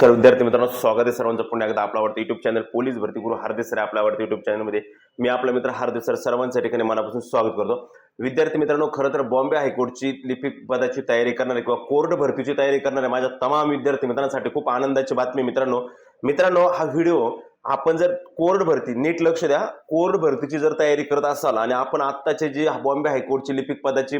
तर विद्यार्थी मित्रांनो स्वागत आहे सर्वांचं. पुन्हा एकदा आपला आवडतं युट्यूब चॅनल पोलीस भरती गुरु हार्दिक सर आपल्या आवडतं युट्यूब चॅनलमध्ये मी आपला मित्र हार्दिक सर सर्वांच्या ठिकाणी मनापासून स्वागत करतो. विद्यार्थी मित्रांनो खरं तर बॉम्बे हायकोर्टची लिपिक पदाची तयारी करणारे किंवा कोर्ट भरतीची तयारी करणारे माझ्या तमाम विद्यार्थी मित्रांसाठी खूप आनंदाची बातमी मित्रांनो. मित्रांनो हा व्हिडिओ आपण जर कोर्ट भरती नीट लक्ष द्या. कोर्ट भरतीची जर तयारी करत असाल आणि आपण आत्ताचे जी बॉम्बे हायकोर्टची लिपिक पदाची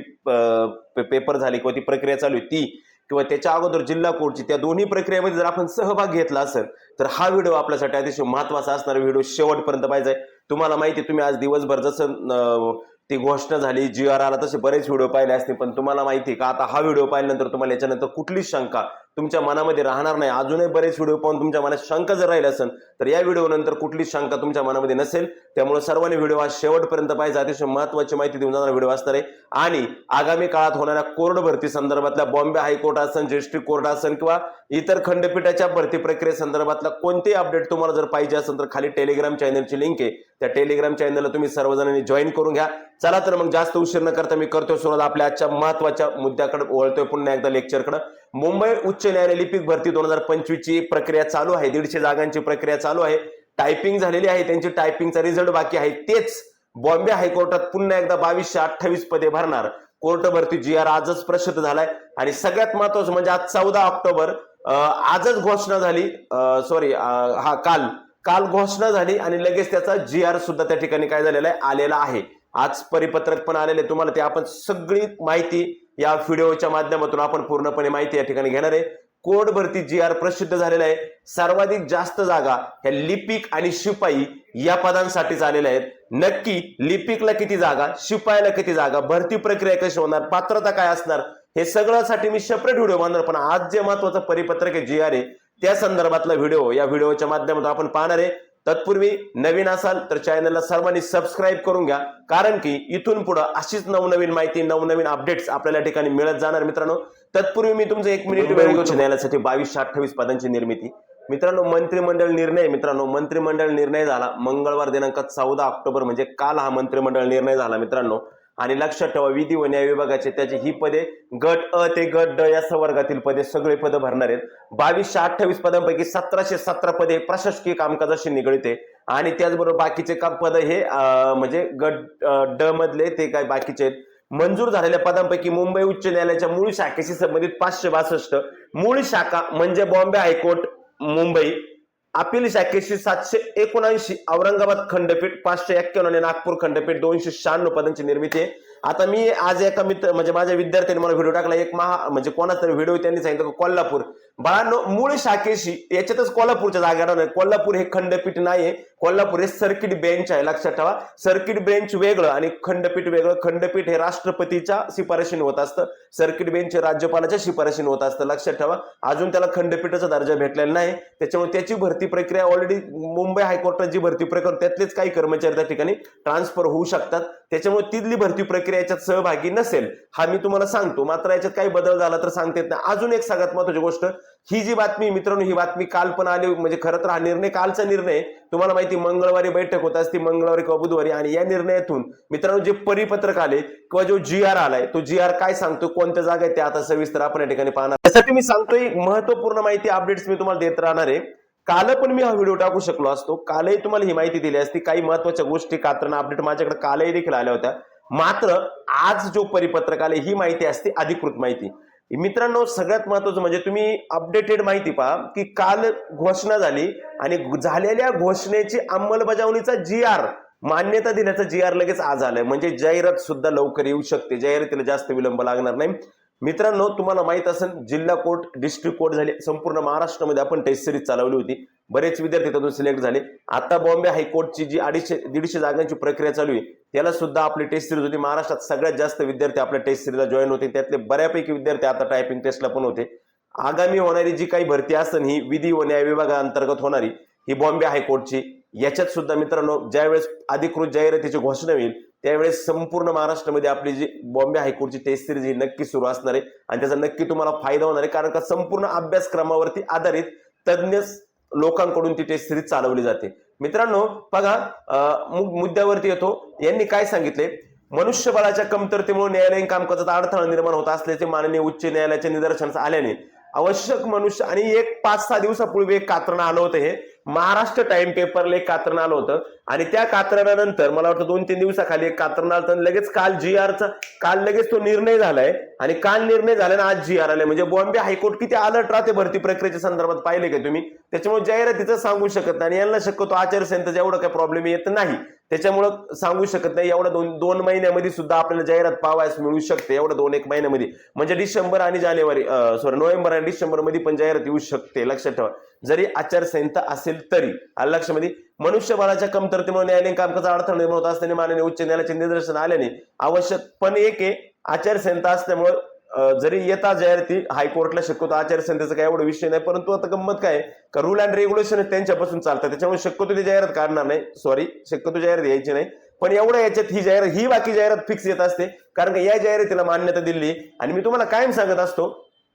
पेपर झाली किंवा ती प्रक्रिया चालू आहे ती किंवा त्याच्या अगोदर जिल्हा कोर्टची त्या दोन्ही प्रक्रियेमध्ये जर आपण सहभाग घेतला असेल तर हा व्हिडिओ आपल्यासाठी अतिशय महत्त्वाचा असणारा व्हिडिओ शेवटपर्यंत पाहिजे तुम्हाला माहिती आहे, तुम्ही आज दिवसभर जसं ती घोषणा झाली जी आर आला तसे बरेच व्हिडिओ पाहिले असते पण तुम्हाला माहिती आहे का आता हा व्हिडिओ पाहिल्यानंतर तुम्हाला याच्यानंतर कुठलीच शंका तुमच्या मनामध्ये राहणार नाही. अजूनही बरेच व्हिडिओ पाहून तुमच्या मनात शंका जर राहिली असेल तर या व्हिडिओ नंतर कुठलीच शंका तुमच्या मनामध्ये नसेल. त्यामुळे सर्वांनी व्हिडिओ हा शेवटपर्यंत पाहिजे अतिशय महत्वाची माहिती देऊन जाणारा व्हिडिओ असणार आहे. आणि आगामी काळात होणाऱ्या कोर्ट भरती संदर्भातल्या बॉम्बे हायकोर्ट असेल डिस्ट्रिक्ट कोर्ट असेल किंवा इतर खंडपीठाच्या भरती प्रक्रिये संदर्भातला कोणतेही अपडेट तुम्हाला जर पाहिजे असेल तर खाली टेलिग्राम चॅनलची लिंक आहे. त्या टेलिग्राम चॅनलला तुम्ही सर्वजणांनी जॉईन करून घ्या. चला तर मग जास्त उशीर न करता मी करतोय सुरुवात आपल्या आजच्या महत्त्वाच्या मुद्द्याकडे वळतोय पुन्हा एकदा लेक्चरकडे मुंबई उच्च न्यायालय लिपिक भरती दोन हजार पंचवीस ची प्रक्रिया चालू आहे. दीडशे जागांची प्रक्रिया चालू आहे. टायपिंग झालेली आहे. त्यांची टायपिंगचा रिझल्ट बाकी आहे. तेच बॉम्बे हायकोर्टात पुन्हा एकदा बावीसशे अठ्ठावीस पदे भरणार. कोर्ट भरती जी आर आजच प्रसिद्ध झालाय. आणि सगळ्यात महत्वाचं म्हणजे आज चौदा ऑक्टोबर आजच घोषणा झाली. सॉरी हा काल. काल घोषणा झाली आणि लगेच त्याचा जी आर सुद्धा त्या ठिकाणी काय झालेला आहे? आलेला आहे. आज परिपत्रक पण आलेले तुम्हाला ते आपण सगळी माहिती या व्हिडिओच्या माध्यमातून आपण पूर्णपणे माहिती या ठिकाणी घेणार आहे. कोड भरती जी आर प्रसिद्ध झालेला आहे. सर्वाधिक जास्त जागा ह्या लिपिक आणि शिपाई या पदांसाठीच आलेल्या आहेत. नक्की लिपिकला किती जागा शिपायाला किती जागा भरती प्रक्रिया कशी होणार पात्रता काय असणार हे सगळ्यासाठी मी सेपरेट व्हिडिओ बांधणार पण आज जे महत्वाचं परिपत्रक आहे जी आर आहे त्या संदर्भातला व्हिडिओ या व्हिडिओच्या माध्यमातून आपण पाहणार आहे. तत्पूर्वी नवीन असाल तर चॅनलला सर्वांनी सबस्क्राईब करून घ्या. कारण की इथून पुढे अशीच नवनवीन माहिती नवनवीन अपडेट्स आपल्याला ठिकाणी मिळत जाणार मित्रांनो. तत्पूर्वी मी तुमचं एक मिनिट वेळ घेऊ न्यायालयासाठी बावीसशे अठ्ठावीस पदांची निर्मिती. मित्रांनो मंत्रिमंडळ निर्णय मित्रांनो मंत्रिमंडळ निर्णय झाला. मंगळवार दिनांक चौदा ऑक्टोबर म्हणजे काल हा मंत्रिमंडळ निर्णय झाला मित्रांनो. आणि लक्षात ठेवा विधी व न्याय विभागाचे त्याची ही पदे गट अ ते गट ड या संवर्गातील पदे सगळे पद भरणार आहेत. बावीसशे अठ्ठावीस पदांपैकी सतराशे सतरा पदे प्रशासकीय कामकाजाशी निगडित आहे. आणि त्याचबरोबर बाकीचे काम पद हे म्हणजे गट ड मधले ते काय बाकीचे आहेत. मंजूर झालेल्या पदांपैकी मुंबई उच्च न्यायालयाच्या मूळ शाखेशी संबंधित पाचशे बासष्ट. मूळ शाखा म्हणजे Bombay high court Mumbai. Appeal शाखेची सातशे एकोणऐंशी औरंगाबाद खंडपीठ पाचशे एक्क्याण्णव आणि नागपूर खंडपीठ दोनशे शहाण्णव पदांची निर्मिती आहे. आता मी आज एका मित्र म्हणजे माझ्या विद्यार्थ्यांनी मला व्हिडिओ टाकला. एक महा म्हणजे कोणाचा तरी व्हिडिओ त्यांनी सांगितलं कोल्हापूर. बाळांनो मूळ शाखेशी याच्यातच कोल्हापूरच्या जागेवर नाही कोल्हापूर हे खंडपीठ नाहीये. कोल्हापूर हे सर्किट बेंच आहे लक्षात ठेवा. सर्किट बेंच वेगळं आणि खंडपीठ वेगळं. खंडपीठ हे राष्ट्रपतीच्या शिफारशीने होत असतं. सर्किट बेंच राज्यपालाच्या शिफारशीने होत असतं लक्षात ठेवा. अजून त्याला खंडपीठाचा दर्जा भेटलेला नाही. त्याच्यामुळे त्याची भरती प्रक्रिया ऑलरेडी मुंबई हायकोर्टात जी भरती प्रक्रिया त्यातलेच काही कर्मचारी त्या ठिकाणी ट्रान्सफर होऊ शकतात. त्याच्यामुळे तिथली भरती प्रक्रिया याच्यात सहभागी नसेल हा मी तुम्हाला सांगतो. मात्र याच्यात काही बदल झाला तर सांगता येत नाही. अजून एक सगळ्यात महत्वाची गोष्ट ही जी बातमी मित्रांनो ही बातमी काल पण आली म्हणजे खरं तर हा निर्णय कालचा निर्णय तुम्हाला माहिती मंगळवारी बैठक होत असती मंगळवारी किंवा बुधवारी आणि या निर्णयातून मित्रांनो जे परिपत्रक आले किंवा जो जी आर आलाय तो जी आर काय सांगतो कोणत्या जागा आहे ते आता सविस्तर आपण या ठिकाणी पाहणार त्यासाठी मी सांगतोय महत्त्वपूर्ण माहिती अपडेट्स मी तुम्हाला देत राहणार आहे. काल पण मी हा व्हिडिओ टाकू शकलो असतो. कालही तुम्हाला ही माहिती दिली असती. काही महत्त्वाच्या गोष्टी कात्रण अपडेट माझ्याकडे कालही देखील आल्या होत्या. मात्र आज जो परिपत्रक आले ही माहिती असते अधिकृत माहिती. मित्रांनो सगळ्यात महत्वाचं म्हणजे तुम्ही अपडेटेड माहिती पहा की काल घोषणा झाली आणि झालेल्या घोषणेची अंमलबजावणीचा जी आर मान्यता दिल्याचा जी आर लगेच आज आलाय. म्हणजे जाहिरात सुद्धा लवकर येऊ शकते. जाहिरातीला जास्त विलंब लागणार नाही. मित्रांनो तुम्हाला माहीत असेल जिल्हा कोर्ट डिस्ट्रिक्ट कोर्ट झाले. संपूर्ण महाराष्ट्रामध्ये आपण टेस्ट सिरीज चालवली होती. बरेच विद्यार्थी त्यातून सिलेक्ट झाले. आता बॉम्बे हायकोर्टची जी अडीचशे दीडशे जागांची प्रक्रिया चालू आहे त्याला सुद्धा आपली टेस्ट सिरीज होती. महाराष्ट्रात सगळ्यात जास्त विद्यार्थी आपल्या टेस्ट सिरीजला जॉईन होते. त्यातले बऱ्यापैकी विद्यार्थी आता टायपिंग टेस्टला पण होते. आगामी होणारी जी काही भरती असेल ही विधी व न्याय विभागाअंतर्गत होणारी ही बॉम्बे हायकोर्टची. याच्यात सुद्धा मित्रांनो ज्यावेळेस अधिकृत जाहिरातीची घोषणा होईल त्यावेळेस संपूर्ण महाराष्ट्रामध्ये आपली जी बॉम्बे हायकोर्टची टेस्ट सिरीज ही नक्की सुरू असणार आहे. आणि त्याचा नक्की तुम्हाला फायदा होणार आहे कारण का संपूर्ण अभ्यासक्रमावरती आधारित तज्ज्ञ लोकांकडून ती टेस्ट सिरीज चालवली जाते. मित्रांनो बघा अं, मुद्द्यावरती येतो. यांनी काय सांगितले? मनुष्यबळाच्या कमतरतेमुळे न्यायालयीन कामकाजात अडथळा निर्माण होत असल्याचे माननीय उच्च न्यायालयाच्या निदर्शनास आल्याने आवश्यक मनुष्य आणि एक पाच सहा दिवसापूर्वी एक कात्रण आलं होतं हे. महाराष्ट्र टाइम पेपरला एक कात्रण आलं होतं. आणि त्या कात्रणानंतर मला वाटतं दोन तीन दिवसाखाली एक कात्रण आलं तर लगेच काल जी आरचा काल लगेच तो निर्णय झालाय. आणि काल निर्णय झाला ना आज जी आर आलाय. म्हणजे बॉम्बे हायकोर्ट किती अलर्ट राहते भरती प्रक्रियेच्या संदर्भात पाहिले का तुम्ही? त्याच्यामुळे जाहिरातीचं सांगू शकत नाही. आणि यांना शक्यतो आचारसंहितेचा एवढं काही प्रॉब्लेम येत नाही. त्याच्यामुळं सांगू शकत नाही एवढ्या दोन दोन महिन्यामध्ये सुद्धा आपल्याला जाहिरात पाहायस मिळू शकते एवढं दोन एक महिन्यामध्ये. म्हणजे डिसेंबर आणि जानेवारी सॉरी नोव्हेंबर आणि डिसेंबरमध्ये पण जाहिरात येऊ शकते लक्षात ठेवा. जरी आचारसंहिता असेल तरी आलं लक्षामध्ये मनुष्यबळाच्या कमतरतेमुळे न्यायालयीन कामकाजा अडथळा निर्माण होत असल्याने माननीय उच्च न्यायालयाचे निदर्शन आल्याने आवश्यक पण एक आहे आचारसंहिता असल्यामुळं जरी येता जाहिराती हायकोर्टला शक्यतो आचारसंहितेचा काय एवढा विषय नाही परंतु आता गंमत काय का रूल अँड रेग्युलेशन त्यांच्यापासून चालतात त्याच्यामुळे शक्यतो ती जाहिरात काढणार नाही. सॉरी शक्यतो जाहिरात यायची नाही. पण एवढ्या याच्यात ही जाहिरात ही बाकी जाहिरात फिक्स येत असते. कारण का या जाहिरातीला मान्यता दिली आणि मी तुम्हाला कायम सांगत असतो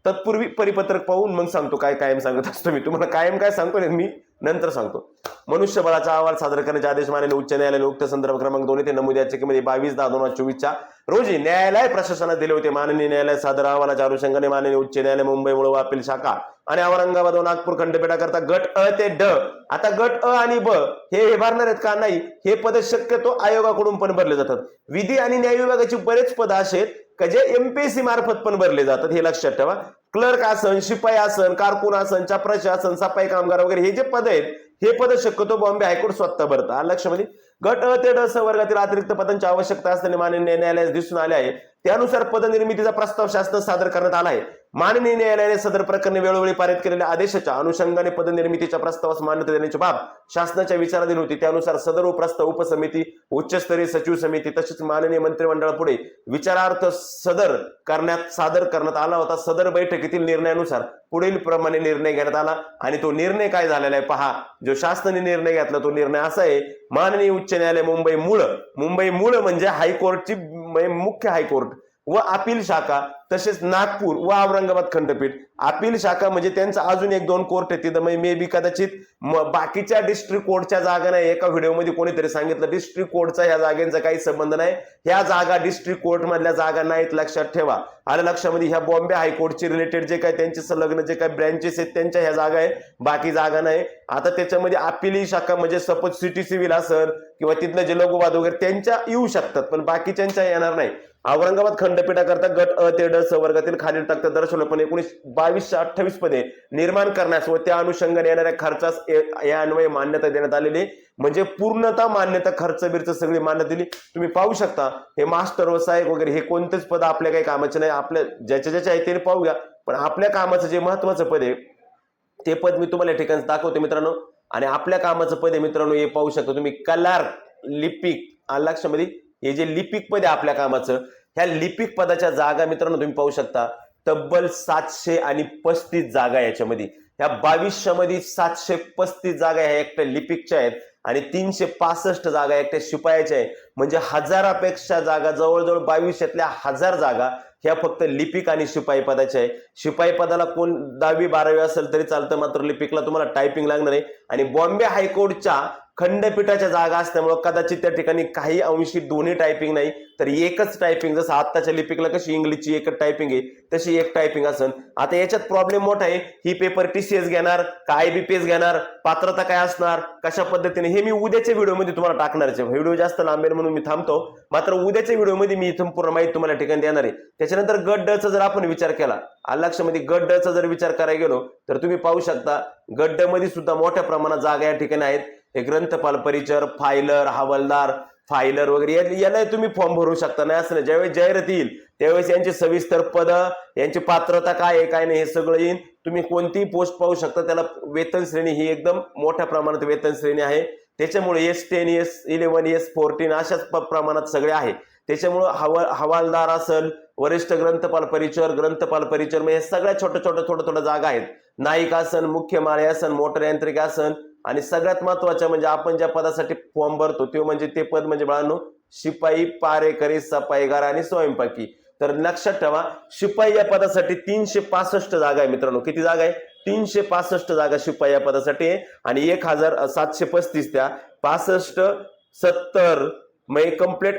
तत्पूर्वी परिपत्रक पाहून मग सांगतो काय कायम सांगत असतो मी. तुम्हाला कायम काय सांगतो ना मी नंतर सांगतो. मनुष्यबळाचा अहवाल सादर करण्याचे आदेश मानले उच्च न्यायालयाने उक्त संदर्भ क्रमांक दोन येथे नमूद याचिकेमध्ये बावीस दहा दोन हजार चोवीसच्या रोजी न्यायालय प्रशासनात दिले होते. माननीय न्यायालय सादर अहवालाच्या अनुषंगाने माननीय उच्च न्यायालय मुंबई मुळवा अपील शाखा आणि औरंगाबाद व नागपूर खंडपीठाकरता गट अ ते ड. आता गट अ आणि ब हे हे भरणार आहेत का? नाही. हे पद शक्यतो आयोगाकडून पण भरले जातात. विधी आणि न्याय विभागाची बरेच पद असे आहेत. का जे एमपीएससी मार्फत पण भरले जातात हे लक्षात ठेवा. क्लर्क आसन शिपाई आसन कारकून आसन चपराशी आसन सफाई कामगार वगैरे हे जे पद आहेत हे पद शक्यतो बॉम्बे हायकोर्ट स्वतः भरतं लक्षामध्ये म्हणजे, गट अ ते ड स वर्गातील अतिरिक्त पदांची आवश्यकता असल्याने मान्य न्यायालयास दिसून आले आहे. त्यानुसार पदनिर्मितीचा प्रस्ताव शासन सादर करण्यात आला आहे माननीय न्यायालयाने सदर प्रकरणी वेळोवेळी पारित केलेल्या आदेशाच्या अनुषंगाने पदनिर्मितीच्या प्रस्तावास मान्यता देण्याची बाब शासनाच्या विचाराधीन होती. त्यानुसार सदर प्रस्ताव उपसमिती उच्चस्तरीय सचिव समिती तसेच माननीय मंत्रिमंडळापुढे विचारार्थ सदर करण्यात सादर करण्यात आला होता. सदर बैठकीतील निर्णयानुसार पुढील प्रमाणे निर्णय घेण्यात आला आणि तो निर्णय काय झालेला आहे पहा. जो शासनाने निर्णय घेतला तो निर्णय असा आहे. माननीय उच्च न्यायालय मुंबई मूळ. मुंबई मूळ म्हणजे हायकोर्टची म्हणजे मुख्य हायकोर्ट व अपील शाखा तसेच नागपूर व औरंगाबाद खंडपीठ. अपील शाखा म्हणजे त्यांचं अजून एक दोन कोर्ट आहे तिथं. म्हणजे मे बी कदाचित बाकीच्या डिस्ट्रिक्ट कोर्टच्या जागा नाही. एका व्हिडिओमध्ये कोणीतरी सांगितलं डिस्ट्रिक्ट कोर्टचा या जागेचा काही संबंध नाही. ह्या जागा डिस्ट्रिक्ट कोर्ट मधल्या जागा नाहीत लक्षात ठेवा. आलं लक्षामध्ये ह्या बॉम्बे हायकोर्टचे रिलेटेड जे काही त्यांचे संलग्न जे काही ब्रँचेस आहेत त्यांच्या ह्या जागा आहे बाकी जागा नाही. आता त्याच्यामध्ये अपिली शाखा म्हणजे सपोज सिटी सिव्हिल असेल किंवा तिथलं जे लघुवाद वगैरे त्यांच्या येऊ शकतात. पण बाकीच्यांच्या येणार नाही. औरंगाबाद खंडपीठाकरता गट अ ते ड संवर्गातील वर्गातील खालील तक्ता दर्शवलं पण एकोणीस बावीसशे अठ्ठावीस पदे निर्माण करण्यास व त्या अनुषंगाने येणाऱ्या खर्चास या अन्वये मान्यता देण्यात आलेली आहे. म्हणजे पूर्णतः मान्यता खर्च बिर्च सगळी मान्यता दिली. तुम्ही पाहू शकता हे मास्टर व सहाय्यक वगैरे हे कोणतेच पद आपल्या काही कामाचे नाही. आपल्या ज्याच्या ज्याच्या आहे ते पाहूया पण आपल्या कामाचं जे महत्वाचं पद आहे ते पद मी तुम्हाला ठिकाणी दाखवतो मित्रांनो. आणि आपल्या कामाचं पद आहे मित्रांनो हे पाहू शकता तुम्ही कलार लिपिक लक्षामध्ये? हे जे लिपिक पद आहे आपल्या कामाचं ह्या लिपिक पदाच्या जागा मित्रांनो तुम्ही पाहू शकता. तब्बल सातशे आणि पस्तीस जागा याच्यामध्ये. ह्या बावीसशे मध्ये सातशे पस्तीस जागा ह्या एकट्या लिपिकच्या आहेत आणि तीनशे पासष्ट जागा एकट्या शिपायाच्या आहे म्हणजे हजारापेक्षा जागा जवळजवळ बावीसशेतल्या हजार जागा ह्या फक्त लिपिक आणि शिपाई पदाच्या आहे शिपाई पदाला कोण दहावी बारावी असेल तरी चालतं मात्र लिपिकला तुम्हाला टायपिंग लागणार आहे. आणि बॉम्बे हायकोर्टच्या खंडपीठाच्या जागा असल्यामुळं कदाचित त्या ठिकाणी काही अंशी दोन्ही टायपिंग नाही तर एकच टायपिंग जसं आत्ताच्या लिपिकला कशी इंग्लिशची एकच टायपिंग आहे तशी एक टायपिंग असेल आता याच्यात प्रॉब्लेम मोठा आहे ही पेपर टीसीएस घेणार का आयबीपीएस घेणार पात्रता काय असणार कशा पद्धतीने हे मी उद्याच्या व्हिडिओमध्ये तुम्हाला टाकणार आहे. व्हिडिओ जास्त लांबेल म्हणून मी थांबतो मात्र उद्याच्या व्हिडिओमध्ये मी इथून पूर्ण माहिती तुम्हाला ठिकाणी देणार आहे. त्याच्यानंतर गट डचा जर आपण विचार केला लक्षामध्ये गट डचा जर विचार करायला गेलो तर तुम्ही पाहू शकता गड्डमध्ये मध्ये सुद्धा मोठ्या प्रमाणात जागा या ठिकाणी आहेत. हे ग्रंथपाल परिचर फायलर हवालदार फायलर वगैरे याला तुम्ही फॉर्म भरू शकता. नाही असं नाही. ज्यावेळेस जाहिरात येईल त्यावेळेस यांची सविस्तर पद यांची पात्रता काय आहे काय नाही हे सगळं येईल तुम्ही कोणतीही पोस्ट पाहू शकता. त्याला वेतन श्रेणी ही एकदम मोठ्या प्रमाणात वेतन श्रेणी आहे. त्याच्यामुळे S ten S eleven S fourteen अशाच प- प्रमाणात सगळे आहे. त्याच्यामुळं हवा हवालदार असल वरिष्ठ ग्रंथपाल परिचर ग्रंथपाल परिचर म्हणजे हे सगळ्या छोट्या छोट्या थोड्या थोड्या जागा आहेत. नाईक आसन मुख्य माळे आसन मोटर यांत्रिक आसन आणि सगळ्यात महत्वाचं म्हणजे आपण ज्या पदासाठी फॉर्म भरतो ते म्हणजे ते पद म्हणजे बाळांनो शिपाई पारेकरी सफाईगार आणि स्वयंपाकी. तर लक्षात ठेवा शिपाई या पदासाठी तीनशे पासष्ट जागा आहे मित्रांनो. किती जागा आहे? तीनशे पासष्ट जागा शिपाई या पदासाठी आहे. आणि एक हजार सातशे पस्तीस त्या. पासष्ट सत्तर म्हणजे कंप्लीट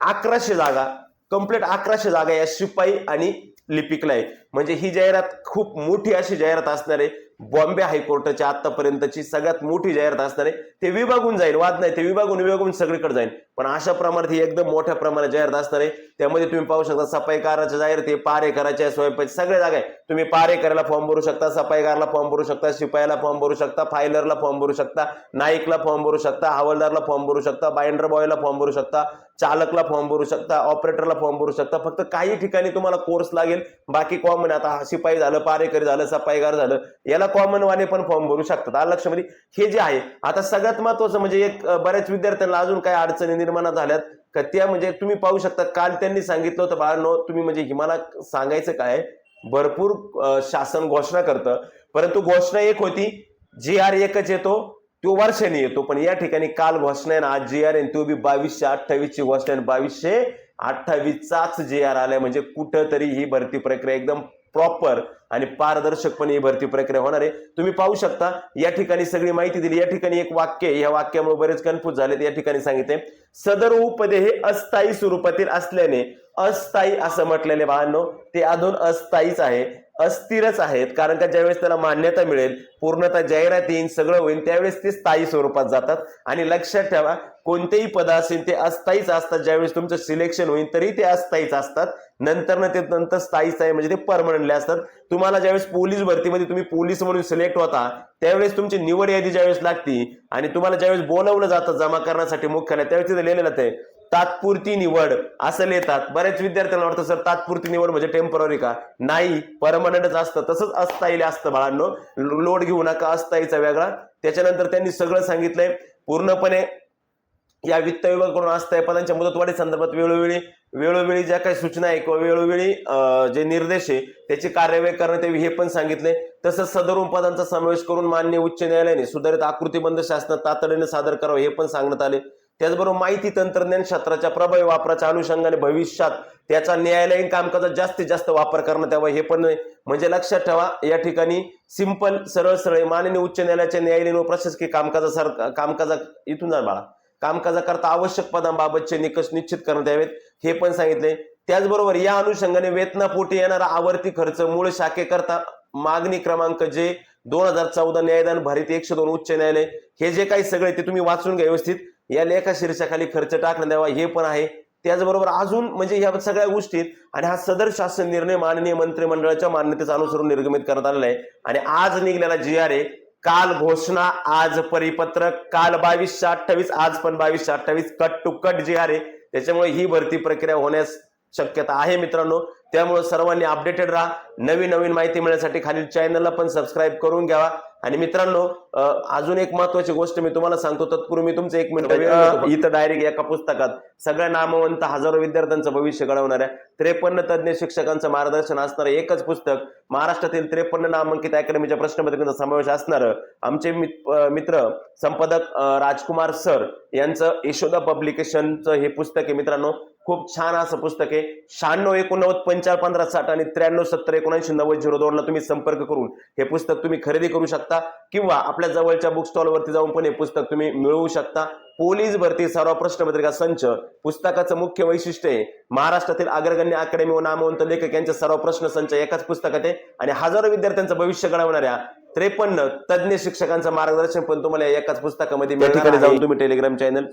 अकराशे जागा. कंप्लीट अकराशे जागा या शिपाई आणि लिपिकला आहे. म्हणजे ही जाहिरात खूप मोठी अशी जाहिरात असणार आहे. बॉम्बे हायकोर्टाच्या आतापर्यंतची सगळ्यात मोठी जाहिरात असणार आहे ते विभागून जाईल. वाद नाही ते विभागून विभागून सगळीकडे जाईल. पण अशा प्रमाणात ही एकदम मोठ्या प्रमाणात जाहिरात असणार आहे त्यामध्ये तुम्ही पाहू शकता सफाईकाराच्या जाहिराती आहे पारे करायच्या स्वयंपाक सगळ्या जागा आहे. तुम्ही पारे करायला फॉर्म भरू शकता सफाईकारला फॉर्म भरू शकता शिपायाला फॉर्म भरू शकता फायलरला फॉर्म भरू शकता नाईकला फॉर्म भरू शकता हवालदारला फॉर्म भरू शकता बाइंडर बॉयला फॉर्म भरू शकता. चालकला फॉर्म भरू शकता ऑपरेटरला फॉर्म भरू शकता. फक्त काही ठिकाणी तुम्हाला कोर्स लागेल. बाकी कॉमन आता शिपाई झालं पारेकरी झालं सफाईगार झालं याला कॉमनवाने पण फॉर्म भरू शकतात. आलं लक्षामध्ये म्हणजे हे जे आहे आता सगळ्यात महत्वाचं म्हणजे एक बऱ्याच विद्यार्थ्यांना अजून काही अडचणी निर्माण झाल्यात. का त्या म्हणजे तुम्ही पाहू शकता काल त्यांनी सांगितलं होतं बाळांनो तुम्ही म्हणजे हिमाला सांगायचं काय? भरपूर शासन घोषणा करतं. परंतु घोषणा एक होती जी आर एकच येतो तो वर्षाने येतो पण या ठिकाणी काल घोषणा आहे आज जे आर आहे तो बी बावीसशे अठ्ठावीसची घोषणा आहे बावीसशे अठ्ठावीसचाच जे आर आलाय म्हणजे कुठंतरी ही भरती प्रक्रिया एकदम प्रॉपर आणि पारदर्शकपणे ही भरती प्रक्रिया होणार आहे. तुम्ही पाहू शकता या ठिकाणी सगळी माहिती दिली. या ठिकाणी एक वाक्य या वाक्यामुळे बरेच कन्फ्यूज झालेत. या ठिकाणी सांगितले सदर उपदे हे अस्थायी स्वरूपातील असल्याने अस्थायी असं म्हटलेले बाळांनो ते अजून अस्थायीच आहे. अस्थिरच आहेत. कारण का ज्यावेळेस त्याला मान्यता मिळेल पूर्णतः जाहिरात येईल सगळं होईल त्यावेळेस ते स्थायी स्वरूपात जातात. आणि लक्षात ठेवा कोणतेही पद असेल ते अस्थायीच असतात. ज्यावेळेस तुमचं सिलेक्शन होईल तरी ते अस्थायीच असतात. नंतर ना ते नंतर स्थायीच आहे म्हणजे ते परमनंटले असतात. तुम्हाला ज्यावेळेस पोलीस भरतीमध्ये तुम्ही पोलीस म्हणून सिलेक्ट होता त्यावेळेस तुमची निवड यादी ज्यावेळेस लागती आणि तुम्हाला ज्यावेळेस बोलवलं जातं जमा करण्यासाठी मुख्यालय त्यावेळेस तिथे लिहिलेलं आहे तात्पुरती निवड. असं लिहितात. बऱ्याच विद्यार्थ्यांना वाटतं सर तात्पुरती निवड म्हणजे टेंपररी का? नाही. परमनंटच असतं. तसंच अस्थायी असतं बाळांनो. लोड घेऊ नका. अस्थायीचा वेगळा. त्याच्यानंतर त्यांनी सगळं सांगितलंय. पूर्णपणे या वित्त विभागाकडून अस्थायी पदांच्या मुदतवाढी संदर्भात वेळोवेळी वेळोवेळी ज्या काही सूचना आहे किंवा वेळोवेळी जे निर्देश आहे त्याची कार्यवाही करण्यात यावी हे पण सांगितले तसंच सदरून पदांचा समावेश करून मान्य उच्च न्यायालयाने सुधारित आकृतीबंध शासनात तातडीने सादर करावं हे पण सांगण्यात आले. त्याचबरोबर माहिती तंत्रज्ञान क्षेत्राच्या प्रभावी वापराच्या अनुषंगाने भविष्यात त्याचा न्यायालयीन कामकाजात जास्तीत जास्त वापर करण्यात यावा हे पण म्हणजे लक्षात ठेवा या ठिकाणी सिंपल सरळ सरळ माननीय उच्च न्यायालयाच्या न्यायालयीन व प्रशासकीय कामकाजासार कामकाजा इथून जा बाळा. कामकाजाकरता आवश्यक पदांबाबतचे निकष निश्चित करण्यात यावेत हे पण सांगितले. त्याचबरोबर या अनुषंगाने वेतनापोटी येणारा आवर्ती खर्च मूळ शाखेकरता मागणी क्रमांक जे दोन हजार चौदा न्यायदान भारतीय एकशे दोन उच्च न्यायालय हे जे काही सगळे ते तुम्ही वाचून घ्या व्यवस्थित. या लेखा शीर्षाखाली खर्च टाकण्यात द्यावा हे पण आहे. त्याचबरोबर अजून म्हणजे ह्या सगळ्या गोष्टीत आणि हा सदर शासन निर्णय माननीय मंत्रिमंडळाच्या मान्यतेचा अनुसरून निर्गमित करण्यात आलेला आहे. आणि आज निघलेला जी आर ए काल घोषणा आज परिपत्रक काल बावीसशे अठ्ठावीस आज पण बावीसशे अठ्ठावीस cut to cut G R A त्याच्यामुळे ही भरती प्रक्रिया होण्यास शक्यता आहे मित्रांनो. त्यामुळे सर्वांनी अपडेटेड राहा. नवीन नवीन माहिती मिळण्यासाठी खालील चॅनलला पण सबस्क्राईब करून घ्यावा. आणि मित्रांनो अजून एक महत्वाची गोष्ट मी तुम्हाला सांगतो. तत्पूर्वी मी तुमचं एक मिनिट इथं डायरेक्ट एका पुस्तकात सगळ्या नामवंत हजारो विद्यार्थ्यांचं भविष्य घडवणाऱ्या त्रेपन्न तज्ज्ञ शिक्षकांचं मार्गदर्शन असणारं एकच पुस्तक महाराष्ट्रातील त्रेपन्न नामांकित अकॅडमीच्या प्रश्नपत्रिकेचा समावेश असणारं आमचे मित्र संपादक राजकुमार सर यांचं यशोदा पब्लिकेशनचं हे पुस्तक आहे मित्रांनो. खूप छान असं पुस्तक आहे. शहाण्णव एकोणनव्वद पंचाळ पंधरा साठ आणि त्र्याण्णव सत्तर एकोणऐंशी नव्वद झिरो दोनला तुम्ही संपर्क करून हे पुस्तक तुम्ही खरेदी करू शकता किंवा आपल्या जवळच्या बुक स्टॉलवरती जाऊन पण हे पुस्तक तुम्ही मिळवू शकता. पोलीस भरती सर्व प्रश्नपत्रिका संच पुस्तकाचं मुख्य वैशिष्ट्य आहे. महाराष्ट्रातील अग्रगण्य अकॅडमी व नामवंत लेखक यांचे सर्व प्रश्न संच एकाच पुस्तकात आहे आणि हजारो विद्यार्थ्यांचं भविष्य घडवणाऱ्या त्रेपन्न तज्ज्ञ शिक्षकांचं मार्गदर्शन पण तुम्हाला एकाच पुस्तकामध्ये ठिकाणी जाऊन तुम्ही टेलिग्राम चॅनल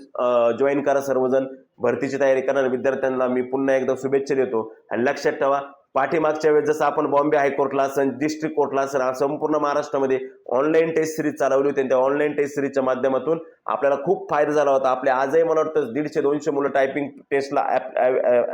जॉईन करा सर्वजण. भरतीची तयारी करणाऱ्या विद्यार्थ्यांना मी पुन्हा एकदा शुभेच्छा देतो. आणि लक्षात ठेवा पाठीमागच्या वेळेस जसं आपण बॉम्बे हायकोर्टला असेल डिस्ट्रिक्ट कोर्टला असेल संपूर्ण महाराष्ट्रामध्ये ऑनलाईन टेस्ट सिरीज चालवली होती. त्या ऑनलाईन टेस्ट सिरीजच्या माध्यमातून आपल्याला खूप फायदा झाला होता. आपल्या आजही मला वाटतं दीडशे दोनशे मुलं टायपिंग टेस्टला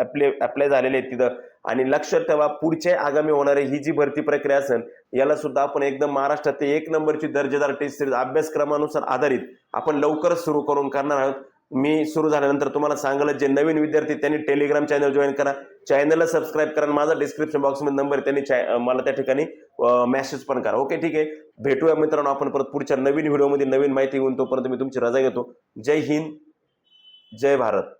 अप्लाय अप्लाय झालेले आहेत तिथं. आणि लक्षात ठेवा पुढच्या आगामी होणारी ही जी भरती प्रक्रिया असेल याला सुद्धा आपण एकदम महाराष्ट्रात एक नंबरची दर्जेदार टेस्ट सिरीज अभ्यासक्रमानुसार आधारित आपण लवकरच सुरू करून करणार आहोत. मी सुरू झाल्यानंतर तुम्हाला सांगलं जे नवीन विद्यार्थी त्यांनी टेलिग्राम चॅनल जॉईन करा. चॅनलला सबस्क्राईब करा माझा डिस्क्रिप्शन बॉक्समध्ये नंबर त्यांनी मला त्या ठिकाणी मेसेज पण करा. ओके ठीक आहे? भेटूया मित्रांनो आपण परत पुढच्या नवीन व्हिडिओमध्ये नवीन माहिती घेऊन तोपर्यंत मी तुमची रजा घेतो. जय हिंद जय भारत.